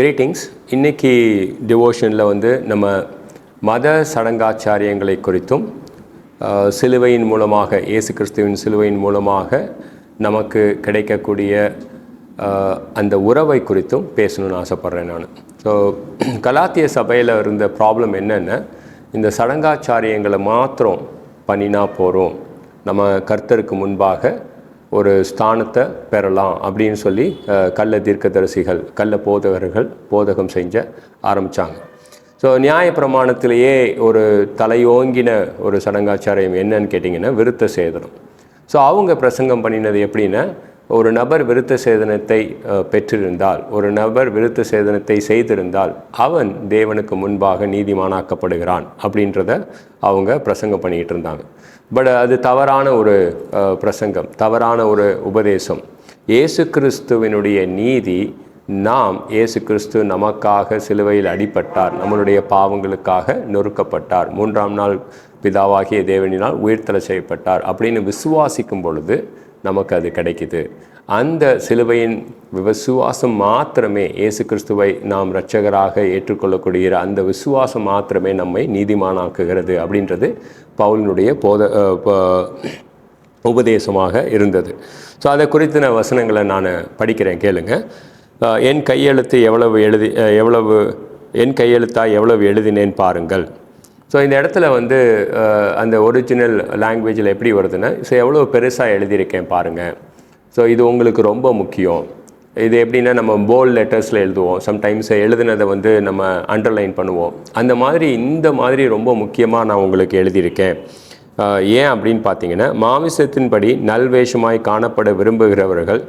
Greetings இன்னைக்கு டிவோஷனில் வந்து நம்ம மத சடங்காச்சாரியங்களை குறித்தும் சிலுவையின் மூலமாக இயேசு கிறிஸ்துவின் சிலுவையின் மூலமாக நமக்கு கிடைக்கக்கூடிய அந்த உறவை குறித்தும் பேசணும்னு ஆசைப்பட்றேன் நான். ஸோ கலாத்திய சபையில் இருந்த ப்ராப்ளம் என்னென்னா? இந்த சடங்காச்சாரியங்களை மாத்திரம் பண்ணினா போகிறோம் நம்ம கர்த்தருக்கு முன்பாக ஒரு ஸ்தானத்தை பெறலாம் அப்படின்னு சொல்லி கள்ள தீர்க்கதரிசிகள் கள்ள போதகர்கள் போதகம் செஞ்ச ஆரம்பித்தாங்க ஸோ நியாய பிரமாணத்திலேயே ஒரு தலையோங்கின ஒரு சடங்காச்சாரியம் என்னன்னு கேட்டிங்கன்னா விருத்த சேதனம். ஸோ அவங்க பிரசங்கம் பண்ணினது எப்படின்னா ஒரு நபர் விருத்த சேதனத்தை பெற்றிருந்தால் ஒரு நபர் விருத்த சேதனத்தை செய்திருந்தால் அவன் தேவனுக்கு முன்பாக நீதிமானாக்கப்படுகிறான் அப்படின்றத அவங்க பிரசங்கம் பண்ணிக்கிட்டு இருந்தாங்க. பட் அது தவறான ஒரு பிரசங்கம் தவறான ஒரு உபதேசம். இயேசு கிறிஸ்துவினுடைய நீதி நாம் இயேசு கிறிஸ்து நமக்காக சிலுவையில் அடிபட்டார் நம்மளுடைய பாவங்களுக்காக நொறுக்கப்பட்டார் மூன்றாம் நாள் பிதாவாகிய தேவனினால் உயிர்த்தலை செய்யப்பட்டார் அப்படின்னு விசுவாசிக்கும் பொழுது நமக்கு அது கிடைக்குது. அந்த சிலுவையின் விசுவாசம் மாத்திரமே இயேசு கிறிஸ்துவை நாம் இரட்சகராக ஏற்றுக்கொள்ளக்கூடிய அந்த விசுவாசம் மாத்திரமே நம்மை நீதிமானாக்குகிறது அப்படின்றது பவுலினுடைய போத உபதேசமாக இருந்தது. ஸோ அதை குறித்தின வசனங்களை நான் படிக்கிறேன் கேளுங்க. என் கையெழுத்து எவ்வளவு எழுதி எவ்வளவு என் கையெழுத்தா எவ்வளவு எழுதினேன் பாருங்கள். ஸோ இந்த இடத்துல வந்து அந்த ஒரிஜினல் லாங்குவேஜில் எப்படி வருதுன்னா ஸோ எவ்வளோ பெருசாக எழுதியிருக்கேன் பாருங்கள் ஸோ இது உங்களுக்கு ரொம்ப முக்கியம். இது எப்படின்னா நம்ம போல் லெட்டர்ஸில் எழுதுவோம். சம்டைம்ஸ் எழுதுனதை வந்து நம்ம அண்டர்லைன் பண்ணுவோம். அந்த மாதிரி இந்த மாதிரி ரொம்ப முக்கியமாக நான் உங்களுக்கு எழுதியிருக்கேன். ஏன் அப்படின்னு பார்த்தீங்கன்னா மாமிசத்தின்படி நல்வேஷமாய் காணப்பட விரும்புகிறவர்கள்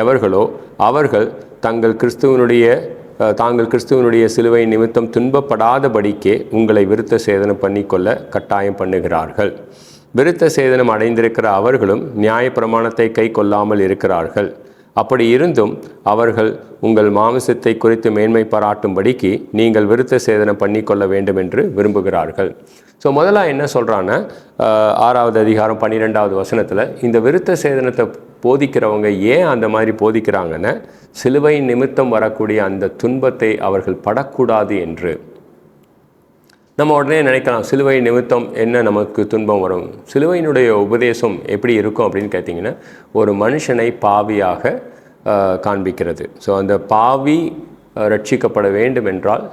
எவர்களோ அவர்கள் தங்கள் கிறிஸ்துவனுடைய தாங்கள் கிறிஸ்துவனுடைய சிலுவை நிமித்தம் துன்பப்படாதபடிக்கே உங்களை விருத்த சேதனம் பண்ணிக்கொள்ள கட்டாயம் பண்ணுகிறார்கள். விருத்த சேதனம் அடைந்திருக்கிற அவர்களும் நியாயப்பிரமாணத்தை கை கொள்ளாமல் இருக்கிறார்கள். அப்படி இருந்தும் அவர்கள் உங்கள் மாமிசத்தை குறித்து மேன்மை பாராட்டும்படிக்கு நீங்கள் விருத்த சேதனம் பண்ணிக்கொள்ள வேண்டும் என்று விரும்புகிறார்கள். ஸோ முதல்ல என்ன சொல்கிறான்னா ஆறாவது அதிகாரம் பன்னிரெண்டாவது வசனத்தில் இந்த விருத்த சேதனத்தை போதிக்கிறவங்க ஏன் அந்த மாதிரி போதிக்கிறாங்கன்னா சிலுவை நிமித்தம் வரக்கூடிய அந்த துன்பத்தை அவர்கள் படக்கூடாது என்று நம்ம உடனே நினைக்கலாம் சிலுவை நிமித்தம் என்ன நமக்கு துன்பம் வரும்? சிலுவையினுடைய உபதேசம் எப்படி இருக்கும் அப்படின்னு கேட்டிங்கன்னா ஒரு மனுஷனை பாவியாக காண்பிக்கிறது. ஸோ அந்த பாவி ரட்சிக்கப்பட வேண்டும் என்றால்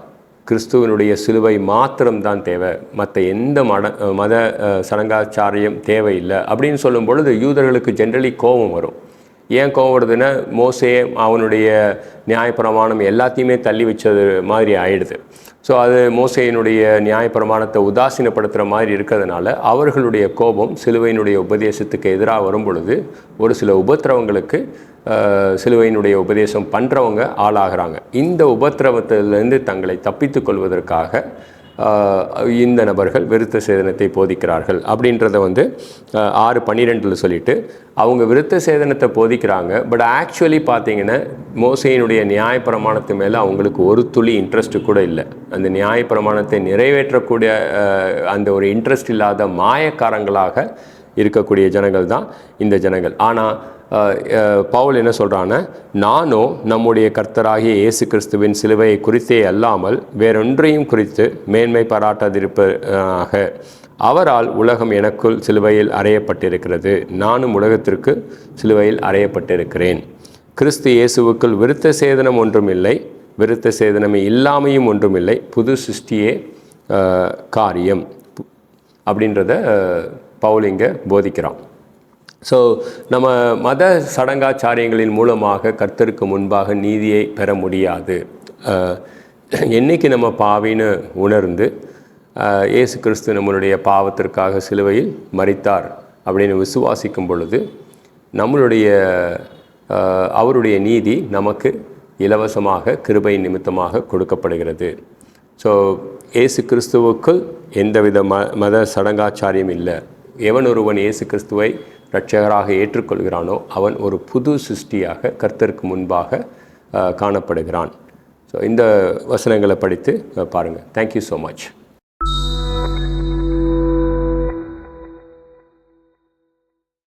கிறிஸ்துவனுடைய சிலுவை மாத்திரம்தான் தேவை. மற்ற எந்த மட மத சடங்காச்சாரியம் தேவையில்லை. அப்படின்னு சொல்லும் பொழுது யூதர்களுக்கு ஜென்ரலி கோபம் வரும். ஏன் கோவம் வருதுன்னா மோசே அவனுடைய நியாயப்பிரமாணம் எல்லாத்தையுமே தள்ளி வச்சது மாதிரி ஆயிடுது. ஸோ அது மோசையினுடைய நியாயப்பிரமாணத்தை உதாசீனப்படுத்துகிற மாதிரி இருக்கிறதுனால அவர்களுடைய கோபம் சிலுவையினுடைய உபதேசத்துக்கு எதிராக வரும் பொழுது ஒரு சில உபத்திரவங்களுக்கு சிலுவையினுடைய உபதேசம் பண்ணுறவங்க ஆளாகிறாங்க. இந்த உபத்திரவத்திலிருந்து தங்களை தப்பித்து கொள்வதற்காக இந்த நபர்கள் விருத்த சேதனத்தை போதிக்கிறார்கள் அப்படின்றத வந்து ஆறு பன்னிரெண்டில் சொல்லிட்டு அவங்க விருத்த சேதனத்தை போதிக்கிறாங்க பட் ஆக்சுவலி பார்த்தீங்கன்னா மோசையினுடைய நியாயப்பிரமாணத்து மேலே அவங்களுக்கு ஒரு துளி இன்ட்ரெஸ்ட்டு கூட இல்லை. அந்த நியாயப்பிரமாணத்தை நிறைவேற்றக்கூடிய அந்த ஒரு இன்ட்ரெஸ்ட் இல்லாத மாயக்காரங்களாக இருக்கக்கூடிய ஜனங்கள் தான் இந்த ஜனங்கள். ஆனால் பவுல் என்ன சொல்கிறான்னா நானோ நம்முடைய கர்த்தராகிய இயேசு கிறிஸ்துவின் சிலுவையை குறித்தே அல்லாமல் வேறொன்றையும் குறித்து மேன்மை பாராட்டாதிருப்பதாக அவரால் உலகம் எனக்குள் சிலுவையில் அறையப்பட்டிருக்கிறது. நானும் உலகத்திற்கு சிலுவையில் அறையப்பட்டிருக்கிறேன். கிறிஸ்து இயேசுவுக்குள் விருத்த சேதனம் ஒன்றும் இல்லை. விருத்த சேதனமே இல்லாமையும் ஒன்றும் இல்லை. புது சிருஷ்டியே காரியம். அப்படின்றத பவுல் இங்கே போதிக்கிறான். ஸோ நம்ம மத சடங்காச்சாரியங்களின் மூலமாக கர்த்தருக்கு முன்பாக நீதியை பெற முடியாது. என்றைக்கு என்னைக்கு நம்ம பாவின்னு உணர்ந்து இயேசு கிறிஸ்து நம்மளுடைய பாவத்திற்காக சிலுவையில் மறித்தார் அப்படின்னு விசுவாசிக்கும் பொழுது நம்மளுடைய அவருடைய நீதி நமக்கு இலவசமாக கிருபை நிமித்தமாக கொடுக்கப்படுகிறது. ஸோ இயேசு கிறிஸ்துவுக்குள் எந்தவித ம மத சடங்காச்சாரியம் இல்லை. எவன் ஒருவன் இயேசு கிறிஸ்துவை இரட்சகராக ஏற்றுக்கொள்கிறானோ அவன் ஒரு புது சிருஷ்டியாக கர்த்தருக்கு முன்பாக காணப்படுகிறான். ஸோ இந்த வசனங்களை படித்து பாருங்கள் தேங்க்யூ ஸோ மச்